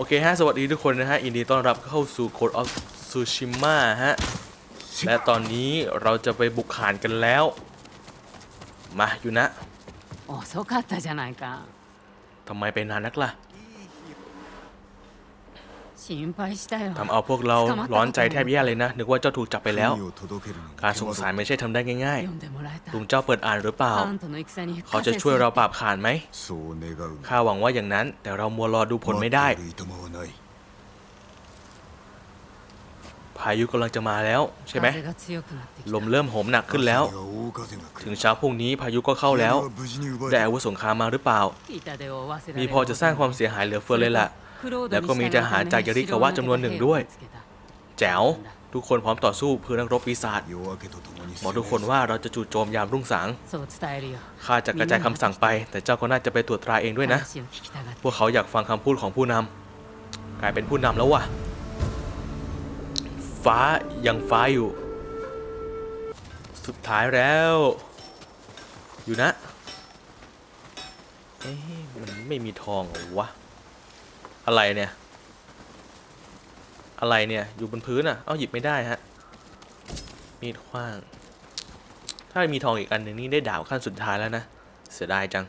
โอเคฮะ สวัสดีทุกคนนะฮะอินดีต้อนรับเข้าสู่ Code of Tsushima ฮะ และตอนนี้เราจะไปบุกขานกันแล้ว มาอยู่นะทำไมไปนานนักล่ะ ทำเอาพวกเราร้อนใจแทบแย่เลยนะ นึกว่าเจ้าถูกจับไปแล้ว การส่งสารไม่ใช่ทำได้ง่ายๆลุงเจ้าเปิดอ่านหรือเปล่า เขาจะช่วยเราปราบขานไหมข้าหวังว่าอย่างนั้น แต่เรามัวรอดูผลไม่ได้ พายุกำลังจะมาแล้วใช่ไหมลมเริ่มโหมหนักขึ้นแล้ว ถึงเช้าพรุ่งนี้พายุก็เข้าแล้ว ได้อาวุธสงครามมาหรือเปล่า มีพอจะสร้างความเสียหายเหลือเฟือเลยล่ะ แล้วก็มีทหารจากยาริกาวะจำนวนหนึ่งด้วย แจ๋ว ทุกคนพร้อมต่อสู้เพื่อนักรบปีศาจบอกทุกคนว่าเราจะจู่โจมยามรุ่งสางข้าจะกระจายคำสั่งไป แต่เจ้าก็น่าจะไปตรวจตราเองด้วยนะ พวกเขาอยากฟังคำพูดของผู้นำกลายเป็นผู้นำแล้วว่ะ ฟ้ายังฟ้าอยู่ สุดท้ายแล้ว อยู่นะ เอ๊ะมันไม่มีทองเหรอวะ อะไรเนี่ย อะไรเนี่ย อยู่บนพื้นอะ เอาหยิบไม่ได้ฮะ มีดขว้าง ถ้ามีทองอีกอันหนึ่งนี่ได้ดาวขั้นสุดท้ายแล้วนะ เสียดายจัง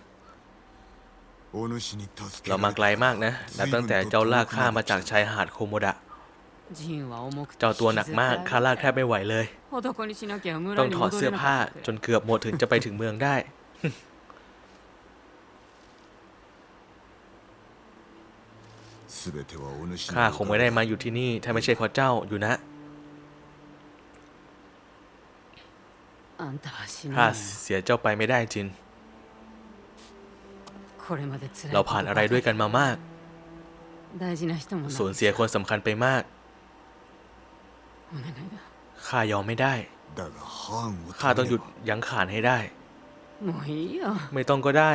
เรามาไกลมากนะ นับตั้งแต่เจ้าลากข้ามาจากชายหาดโคโมดะ เจ้าตัวหนักมากข้าลากแทบไม่ไหวเลย ต้องถอดเสื้อผ้าจนเกือบหมดถึงจะไปถึงเมืองได้ ข้าคงไม่ได้มาอยู่ที่นี่ ถ้าไม่ใช่เพราะเจ้าอยู่นะข้าเสียเจ้าไปไม่ได้จิน เราผ่านอะไรด้วยกันมามาก สูญเสียคนสำคัญไปมาก ข้ายอมไม่ได้ ข้าต้องหยุดยั้งขานให้ได้ ไม่ต้องก็ได้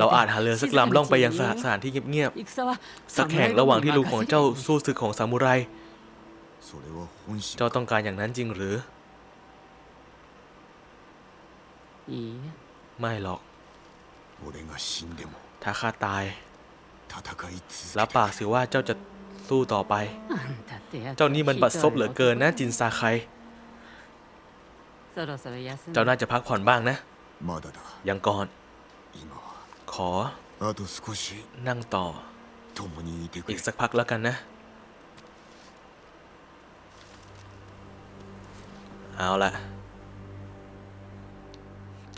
เราอาจหาเรือสักลำล่องไปยังสถานที่เงียบๆสักแห่งระหว่างที่ลูกของเจ้าสู้ศึกของซามูไร เจ้าต้องการอย่างนั้นจริงหรือ ไม่หรอก ถ้าข้าตาย รับปากสิว่าเจ้าจะสู้ต่อไป เจ้านี่มันบัดซบเหลือเกินนะจินซาไค เจ้าน่าจะพักผ่อนบ้างนะ ยังก่อน ขอนั่งต่อ อีกสักพักแล้วกันนะ เอาละ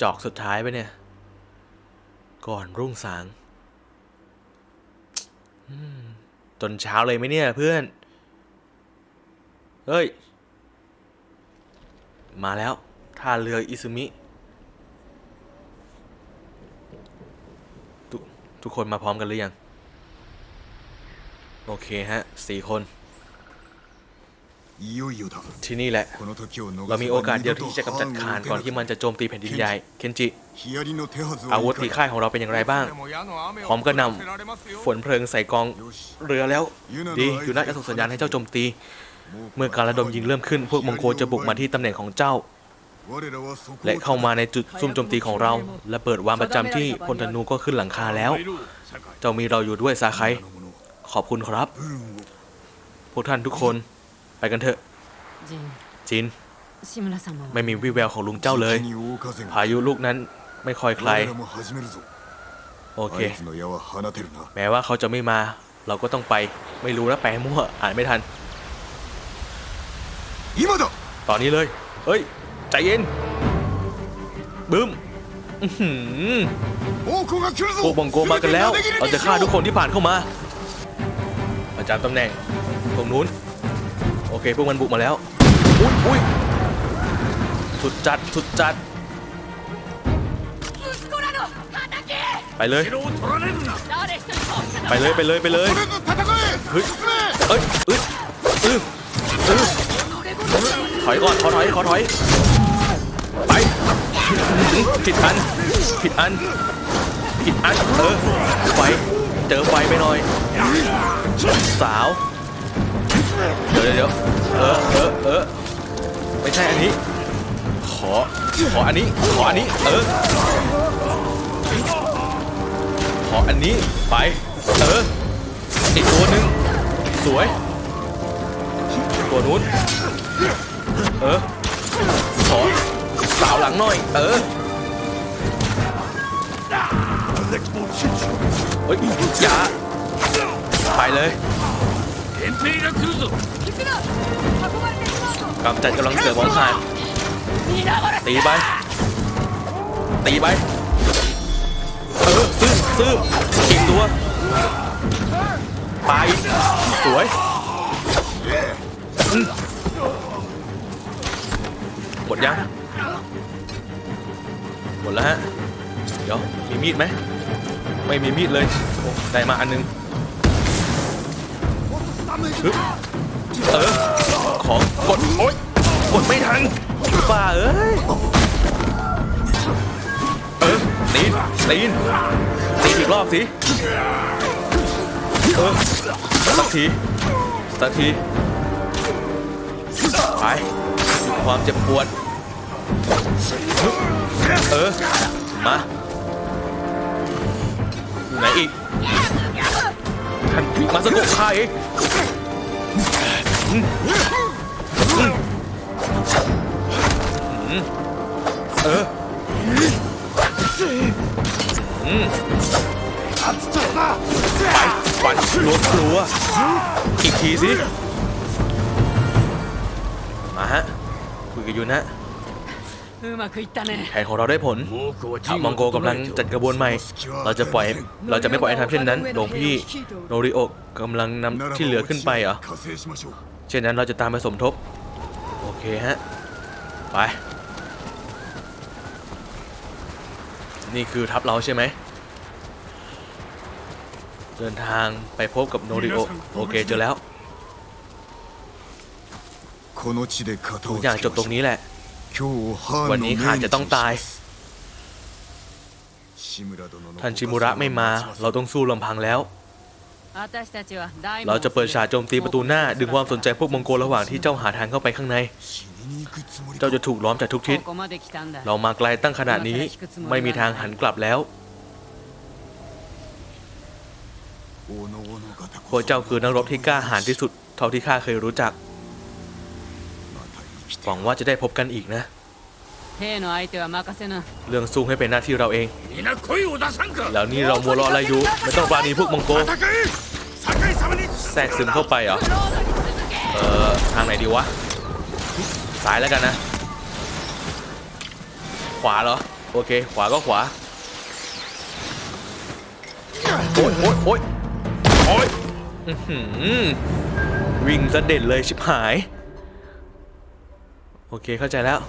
จอกสุดท้ายไปเนี่ย ก่อนรุ่งสางจนเช้าเลยไหมเนี่ยเพื่อน เฮ้ย มาแล้วท่าเรืออิซุมิ ทุกคนมาพร้อมกันหรือยัง โอเคฮะสี่คน ที่นี่แหละ เรามีโอกาสเดียวที่จะกำจัดคานก่อนที่มันจะโจมตีแผ่นดินใหญ่ เคนจิ อาวุธตีค่ายของเราเป็นอย่างไรบ้าง พร้อมก็นำฝนเพลิงใส่กองเรือแล้ว ดี อยู่น่าจะส่งสัญญาณให้เจ้าโจมตี เมื่อการระดมยิงเริ่มขึ้น พวกมองโกจะบุกมาที่ตำแหน่งของเจ้า และเข้ามาในจุดซุ่มโจมตีของเรา และเปิดวางประจำที่พลธนูก็ขึ้นหลังคาแล้ว เจ้ามีเราอยู่ด้วยซาไคขอบคุณครับ พวกท่านทุกคนไปกันเถอะ จิน ไม่มีวี่แววของลุงเจ้าเลย พายุลูกนั้นไม่คอยใคร โอเค แม้ว่าเขาจะไม่มา เราก็ต้องไป ไม่รู้นะแปลมั่ว อ่านไม่ทัน ตอนนี้เลย เฮ้ย ใจเย็น บึ้มพวกบังโกมากันแล้ว เราจะฆ่าทุกคนที่ผ่านเข้ามา ประจำตำแหน่ง ตรงนู้น โอเค พวกมันบุกมาแล้ว อุ้ยอุ้ยสุดจัด สุดจัด ไปเลย ไปเลย ไปเลย ไปเลย เฮ้ยเอ้ยเอ้ยเอ้ยถอยก่อน ขอถอย ขอถอย ไปผิดอันผิดอันผิดอันเออไฟเจอไฟไปหน่อย สาว เดี๋ยวเดี๋ยวเออเออเออไม่ใช่อันนี้ ขอ ขออันนี้ ขออันนี้ เออ ขออันนี้ ไป เออ อีกตัวหนึ่งสวย ตัวนู้น เออ หลังหน่อย เออเฮ้ยอย่าไปเลยกำจัดกำลังเสือมองขาดตีไป ตีไป เออซื้อซื้ออีกตัว ไป สวยอืมหมดยังหม ดแล้วฮะ เดี๋ยว มีมีดไหม ไม่มีมีดเลยโอ้ได้มาอันหนึงฮึเออ ของกด โอ๊ย กดไม่ทันบ้าเอ้ย เออ ตีน ตีน ตีอีกรอบสิ เออ สักที สักที ไปหยุดความเจ็บปวด เออ มาไหนอีกมาสะกดข้าเอเออไปฝันรวกลัว อีกทีสิ มาฮะ คุยกันอยู่นะ แผนของเราได้ผลถ้ามองโกกำลังจัดกระบวนใหม่ เราจะปล่อย เราจะไม่ปล่อยให้ทำเช่นนั้น หลวงพี่โนริโอกกำลังนำที่เหลือขึ้นไปเหรอ เช่นนั้นเราจะตามไปสมทบ โอเคฮะ ไป นี่คือทัพเราใช่ไหม เดินทางไปพบกับโนริโอะโอเคเจอแล้วทุกอย่างจบตรงนี้แหละ วันนี้ข้าจะต้องตาย ท่านชิมุระไม่มา เราต้องสู้ลำพังแล้ว เราจะเปิดฉากโจมตีประตูหน้า ดึงความสนใจพวกมองโกลระหว่างที่เจ้าหาทางเข้าไปข้างใน เจ้าจะถูกล้อมจากทุกทิศ เรามาไกลตั้งขนาดนี้ ไม่มีทางหันกลับแล้วพวกเจ้าคือนักรบที่กล้าหาญที่สุด เท่าที่ข้าเคยรู้จัก หวังว่าจะได้พบกันอีกนะ เรื่องสู้ให้เป็นหน้าที่เราเอง แล้วนี่เรามัวรออะไรอยู่ไม่ต้องปราณีพวกมังโกแทรกซึมเข้าไปเหรอ เออทางไหนดีวะสายแล้วกันนะ ขวาเหรอ โอเค ขวาก็ขวา โอ๊ยโอ๊ยโอ๊ยโอ๊ยวิ่งซะเด็นเลยชิบหาย โอเค เข้าใจแล้ว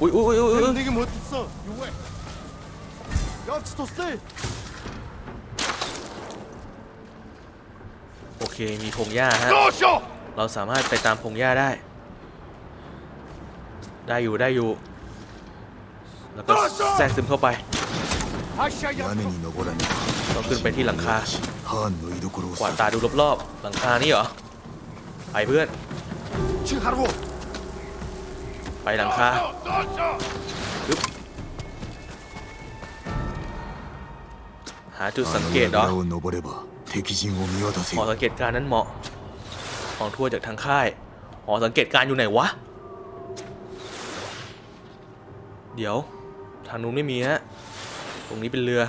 อุ้ยอุ้ยอุ้ยอุ้ยอุ๊ย 내게 못했어 요해 야치 토스테 โอเค มีพงหญ้าฮะ どうしよ เราสามารถไปตามพงหญ้าได้ ได้อยู่ได้อยู่ แล้วก็แทรกซึมเข้าไป う屋根に登らに เราขึ้นไปที่หลังคา ハーンの居所を กวาดตาดูรอบๆ หลังคานี่เหรอ ไปเพื่อน チハロー ไปหลังคาปึ๊บหาจุดสังเกตเหรอ 裏を登れば敵陣を見渡せ หอสังเกตการณ์นั้นเหมาะ ของทั่วจากทางค่าย หอสังเกตการณ์อยู่ไหนวะ เดี๋ยว ทางนู้นไม่มีฮะ ตรงนี้เป็นเรือ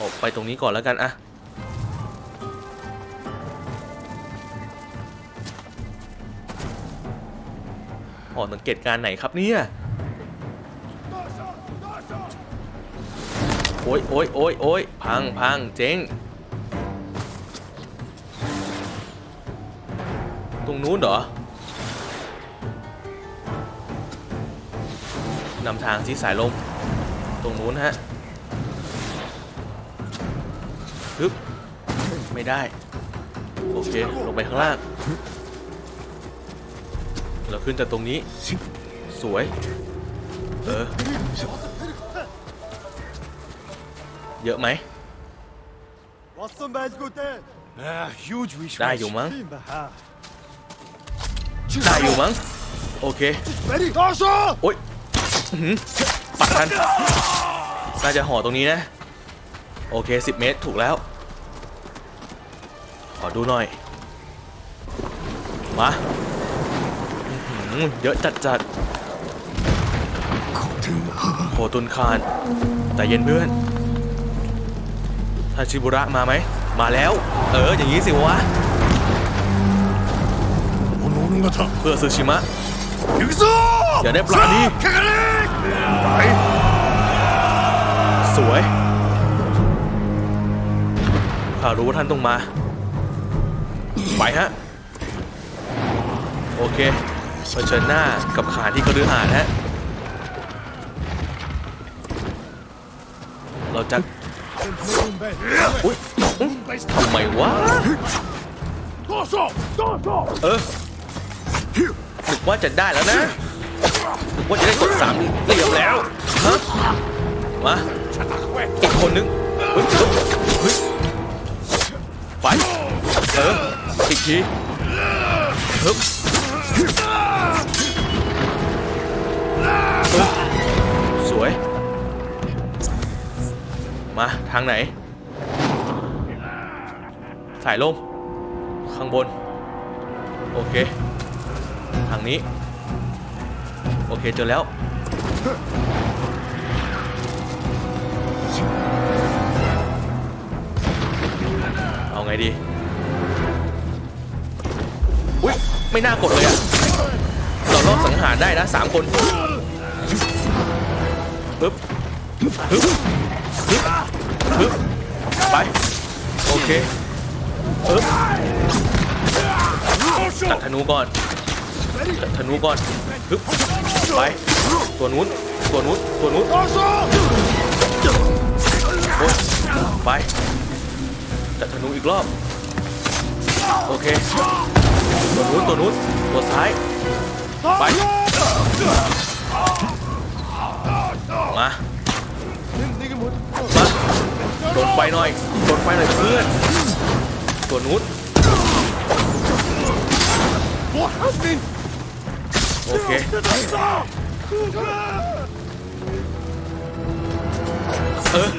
ออกไปตรงนี้ก่อนแล้วกันอะ หอสังเกตการไหนครับเนี่ยโอ้ยโอ้ยโอ้ยโอ้ยพังพังเจ๊งตรงนู้นเหรอนำทางที่สายลม ตรงนู้นฮะฮึบไม่ได้ โอเค ลงไปข้างล่าง เราขึ้นจากตรงนี้ สวย เออ เยอะไหม ได้อยู่มั้ง ได้อยู่มั้ง โอเค โอ้ยปัดทัน น่าจะห่อตรงนี้นะ โอเค 10 เมตรถูกแล้ว ขอดูหน่อย มา เยอะจัดจัดโหตุนคานแต่เย็นเพื่อนทาชิบุระมาไหม มาแล้ว เออ อย่างนี้สิวะเพื่อซูชิมะอย่าได้ปลาดีไปสวยข้ารู้ว่าท่านต้องมา ไปฮะ โอเค เชิญหน้ากับขาที่เขาดื้อหาญฮะเราจะทำไมวะเออนึกว่าจะได้แล้วนะนึกว่าจะได้ตัวสามเรียมแล้วฮะมาอีกคนนึงไปเอออีกทีเฮ้ย สวย มา ทางไหน สายลม ข้างบน โอเค ทางนี้ โอเค เจอแล้วเอาไงดีอุ้ย ไม่น่ากดเลยอะต่อรอบสังหารได้นะสามคนปึ๊บปึ๊บปึ๊บปึ๊บไป โอเคปึ๊บตัดธนูก่อนตัดธนูก่อนปึ๊บไป ตัวนู้น ตัวนู้น ตัวนู้นไป ตัดธนูอีกรอบ โอเค ตัวนู้นตัวนู้นตัวซ้าย ไป มา มาโดนไฟหน่อยโดนไฟหน่อยเพื่อน ตัวนู้นโอเคเออ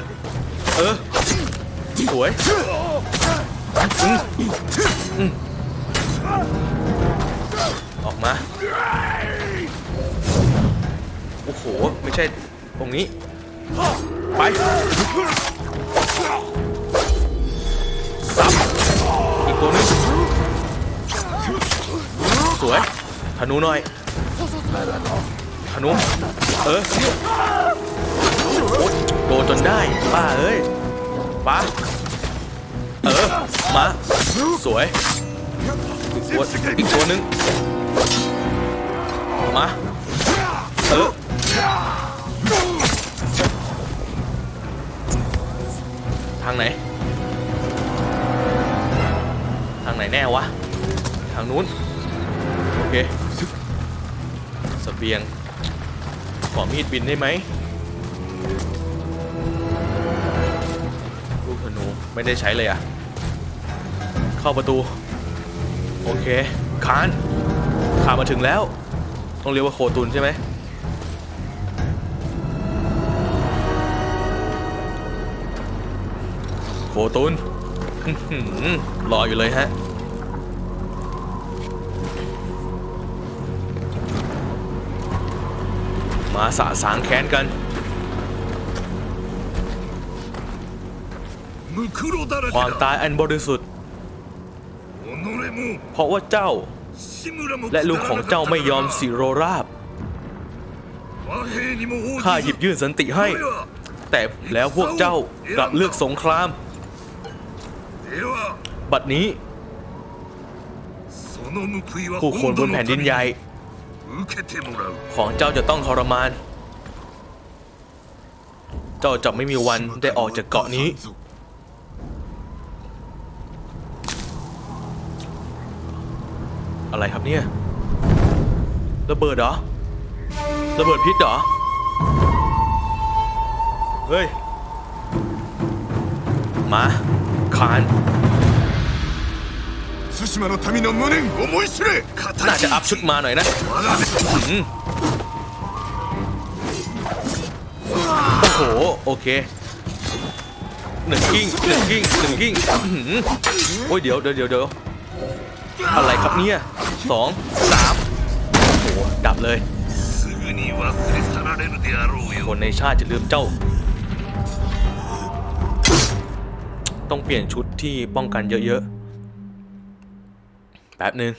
เออ สวย อืมอืม ออกมา โอ้โห ไม่ใช่ตรงนี้ ไปซับอีกตัวนึงสวยธนูหน่อยธนู เออโดนจนได้ป้าเอ้ยป้าเออ มา สวย ตัวอีกตัวหนึงมาเออทางไหน ทางไหนแน่วะ ทางนู้น โอเคสเบียง ขอมีดบินได้ไหมลูกธนูไม่ได้ใช้เลยอะเข้าประตู โอเค คานข้ามาถึงแล้ว ต้องเรียกว่าโคตุนใช่ไหมโคตุนรออยู่เลยฮะมาสะสางแค้นกันความตายอันบริสุทธิ์ ราะว่าเจ้า และลุงของเจ้าไม่ยอมสิโรราบข้าหยิบยื่นสันติให้ แต่แล้วพวกเจ้ากลับเลือกสงคราม บัดนี้ ผู้คนบนแผ่นดินใหญ่ ของเจ้าจะต้องทรมาน เจ้าจะไม่มีวันได้ออกจากเกาะนี้ อะไรครับเนี่ยระเบิดเหรอระเบิดพิษเหรอ เฮ้ย มาคาน 対馬の民の無念思い知れ น่าจะอัพชุดมาหน่อยนะ 我が อืมโอ้โห โอเค หนึ่งกิ้งหนึ่งกิ้งหนึ่งกิ้งอื้อหือโอ้ยเดี๋ยวเดี๋ยวเดี๋ยวเดี๋ยว อะไรครับเนี่ยสองสามโอ้หดับเลย คนในชาติจะลืมเจ้า ต้องเปลี่ยนชุดที่ป้องกันเยอะๆ แป๊บนึง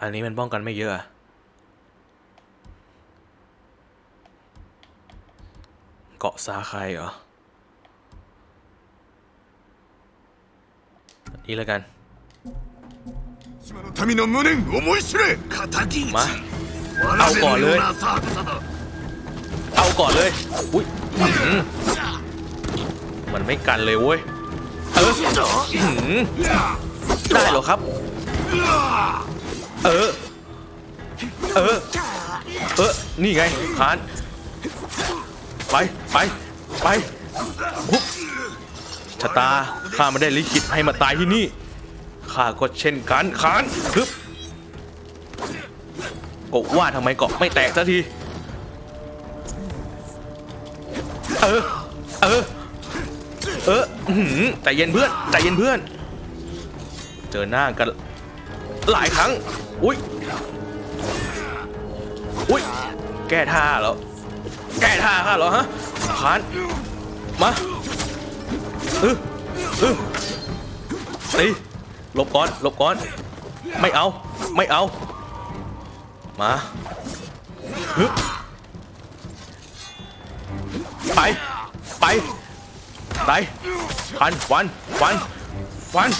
อันนี้มันป้องกันไม่เยอะ เกาะซาคายเหรอนี่แล้วกันมาเอาก่อนเลยเอาก่อนเลยอุ้ยมันไม่กันเลยเว้ยเออได้เหรอครับ เออ เออ เออ นี่ไงคาน ไป ไป ไปปุ๊บชะตา ข้าไม่ได้ลิขิตให้มาตายที่นี่ ข้าก็เช่นกันคานฮึบกว่าทำไมเกาะไม่แตกสักที เออ เออ เอออื้อหือใจเย็นเพื่อนใจเย็นเพื่อน เจอหน้ากัน หลายครั้ง อุ้ย อุ้ย แก้ท่าเหรอ แก้ท่าข้าเหรอฮะขานมาเออเออตีหลบก่อนหลบก่อน ไม่เอาไม่เอา มาไปไปไปฟันฟันฟันฟัน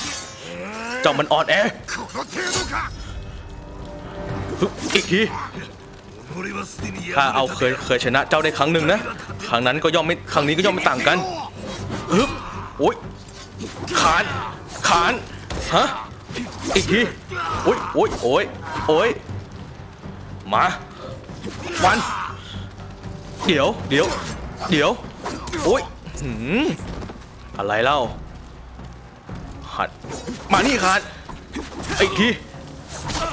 เจ้ามันอ่อนแออีกที ข้าやเอาเคยเคยชนะเจ้าได้ครั้งหนึ่งนะ ครั้งนั้นก็ย่อมไม่ครั้งนี้ก็ย่อมไม่ต่างกันฮึบโอ้ยขานขานฮะอีกทีโอ้ยโอ้ยโอ้ยโอ้ยมาฟันเดี๋ยวเดี๋ยวเดี๋ยวโอ้ยหืมอะไรเล่าหัดมานี่ขาดอีกที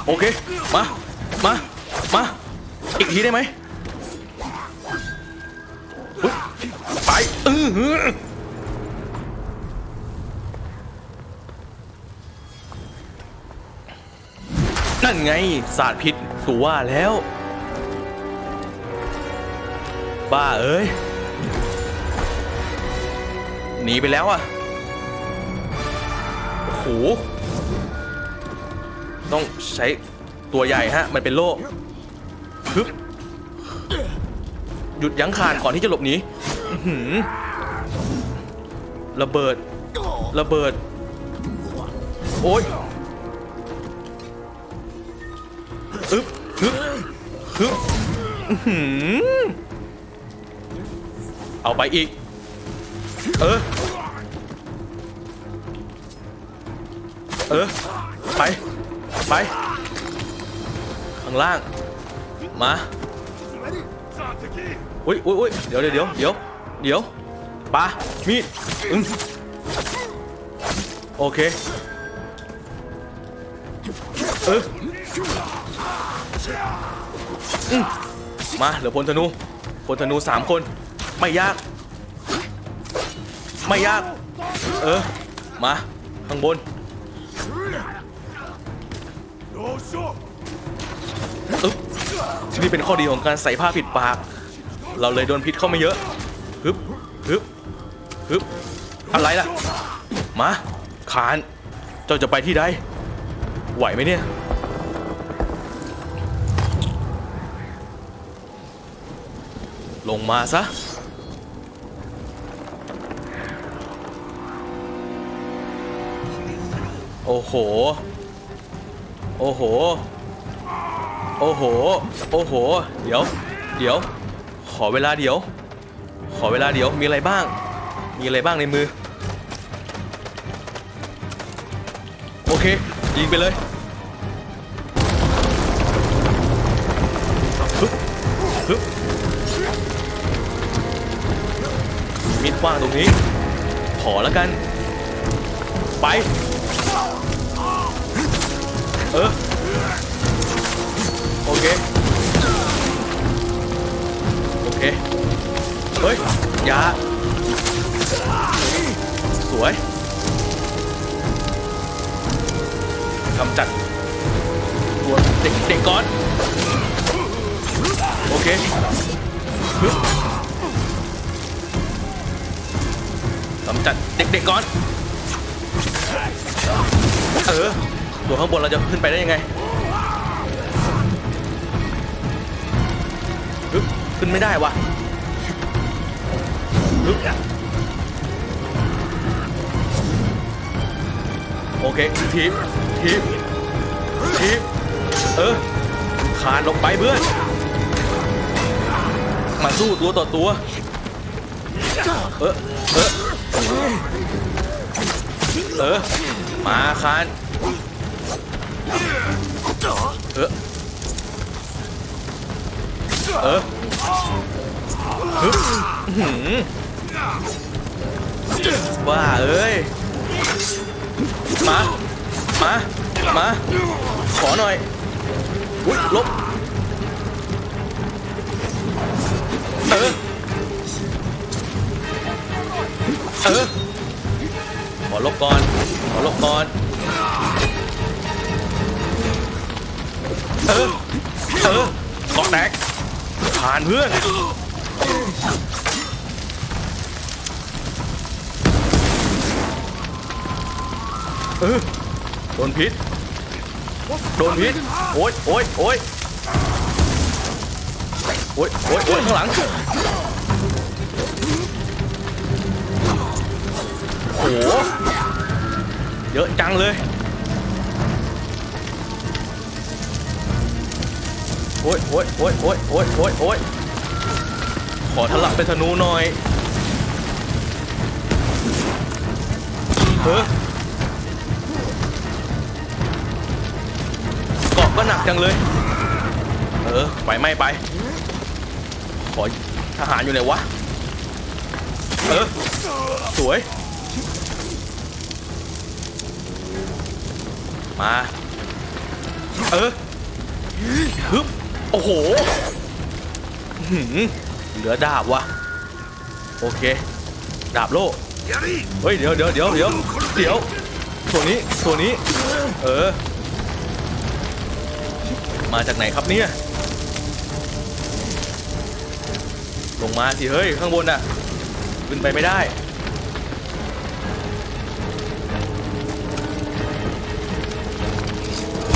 โอเคมามามา อีกทีได้ไหมไปอือนั่นไงศาสตร์พิษกูว่าแล้ว บ้าเอ้ย หนีไปแล้วอะโอ้โหต้องใช้ตัวใหญ่ฮะ มันเป็นโล่ หยุดยั้งคานก่อนที่จะหลบหนีระเบิด ระเบิด โอ๊ยอึ๊บอึ๊บอึ๊บเอาไปอีก เออ เออ ไป ไป ข้างล่าง มา อุ้ยอุ้ยอุ้ยเดี๋ยวเดี๋ยวเดี๋ยวเดี๋ยวปามีดอืมโอเคเออืมมาเหลือพลธนูพลธนูสามคน ไม่ยาก ไม่ยาก เออ มาข้างบนอึ๊บนี่เป็นข้อดีของการใส่ผ้าผิดปาก เราเลยโดนพิษเข้ามาเยอะฮึบฮึบฮึบอะไรล่ะ มาขาน เจ้าจะไปที่ใด ไหวไหมเนี่ย ลงมาซะโอ้โห โอ้โห โอ้โห โอ้โห เดี๋ยว เดี๋ยว อเวลาเดี๋ยว ขอเวลาเดี๋ยว มีอะไรบ้าง มีอะไรบ้างในมือ โอเค ยิงไปเลยฮึบฮึบมิดว่างตรงนี้ ขอแล้วกัน ไป เออ โอเค เค เฮ้ย ยา สวยกำจัดตัวเด็กเด็กก่อน โอเคกำจัดเด็กๆก่อน เออ ตัวข้างบนเราจะขึ้นไปได้ยังไง ขึ้นไม่ได้วะฮึบโอเคทีบทีบทีบเออคานลงไปเพื่อน มาสู้ตัวต่อตัว เออ เออ เออ มาคาน เออ เออ ฮึว่าเอ้ย มา มา มา ขอหน่อย อุ้ยลบ เออ เออ ขอลบก่อน ขอลบก่อน เออ เออเกแตก ผ่านเพื่อนเออโดนพิษโดนพิษโอ๊ยโอ๊ยโอ๊ยโอ๊ยโอ๊ยโอ๊ยข้างหลังโอ้โหเยอะจังเลย อ๊ยโอ๊ยโอ๊ยโอ๊ยโอ๊ยโอ๊ยโอ๊ยขอทะลักเป็นธนูหน่อยเฮ้อเกาะก็หนักจังเลย เออไปไม่ไป ขอทหารอยู่ไหนวะ เออ สวย มา เออฮึบ โอ้โหหือเหลือดาบวะโอเค ดาบโล่เฮ้ยเดี๋ยวเดี๋ยวเดี๋ยวเดี๋ยวเดี๋ยวตัวนี้ตัวนี้ เออ มาจากไหนครับเนี่ย ลงมาสิเฮ้ย ข้างบนน่ะ ขึ้นไปไม่ได้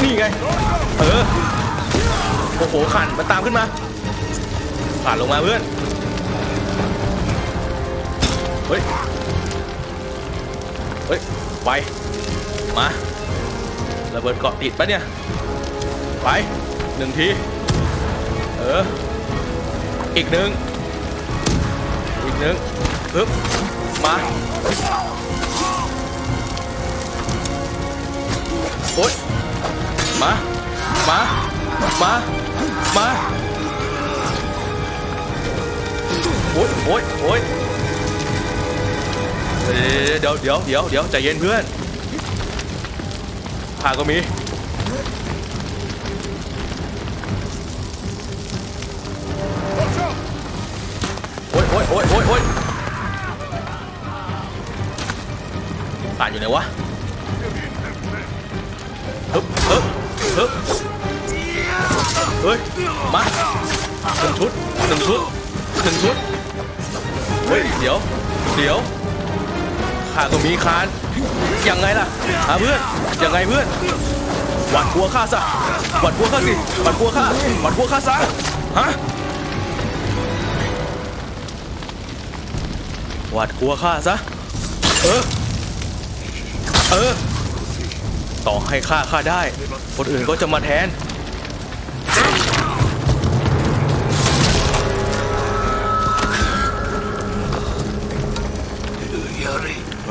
นี่ไง เออ โอ้โหขันมันตามขึ้นมาผ่านลงมาเพื่อน เฮ้ย เฮ้ย ไป มาระเบิดเกาะติดปะเนี่ย ไปหนึ่งที เออ อีกหนึ่ง อีกหนึ่งฮึบมาโอ๊ยมา มา มา มาโอ๊ยโอ๊ยโอ๊ยเดี๋ยวเดี๋ยวเดี๋ยวเดี๋ยวใจเย็นเพื่อนผ่าก็มี ชุดหนึ่งชุดหนึ่งชุดเฮ้ยเดี๋ยวเดี๋ยวข้าก็มีคานยังไงล่ะหาเพื่อนยังไงเพื่อนหวัดกลัวข้าซะหวัดกลัวข้าสิหวัดกลัวข้าหวัดกลัวข้าซะฮะหวัดกลัวข้าซะเออเออต่อให้ฆ่าข้าได้ คนอื่นก็จะมาแทน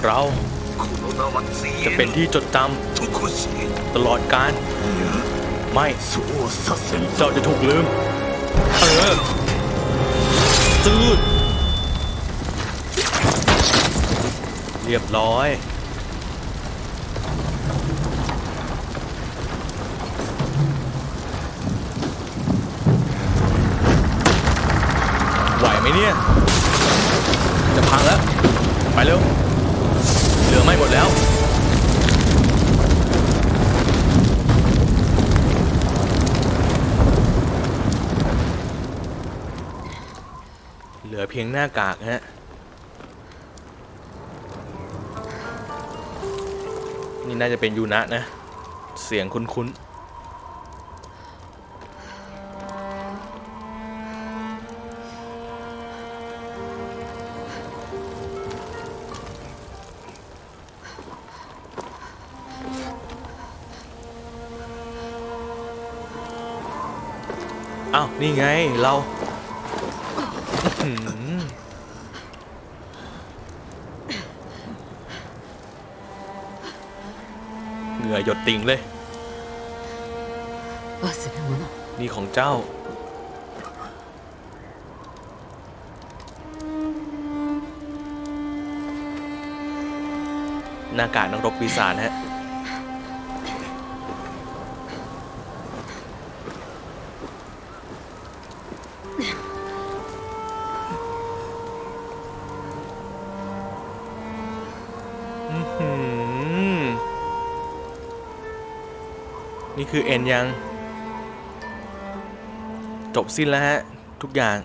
เราจะเป็นที่จดจำตลอดกาลไม่เจ้าจะถูกลืม เออจืดเรียบร้อยไหวไหมเนี่ย จะพังแล้ว ไปเร็ว เหลือไม่หมดแล้ว เหลือเพียงหน้ากากฮะ นี่น่าจะเป็นยูนะนะ เสียงคุ้นๆ นี่ไงเราเหงื่อหยดติ่งเลย นี่ของเจ้า หน้ากากนักรบปีศาจฮะ คือเอ็นยัง จบสิ้นแล้วฮะ ทุกอย่าง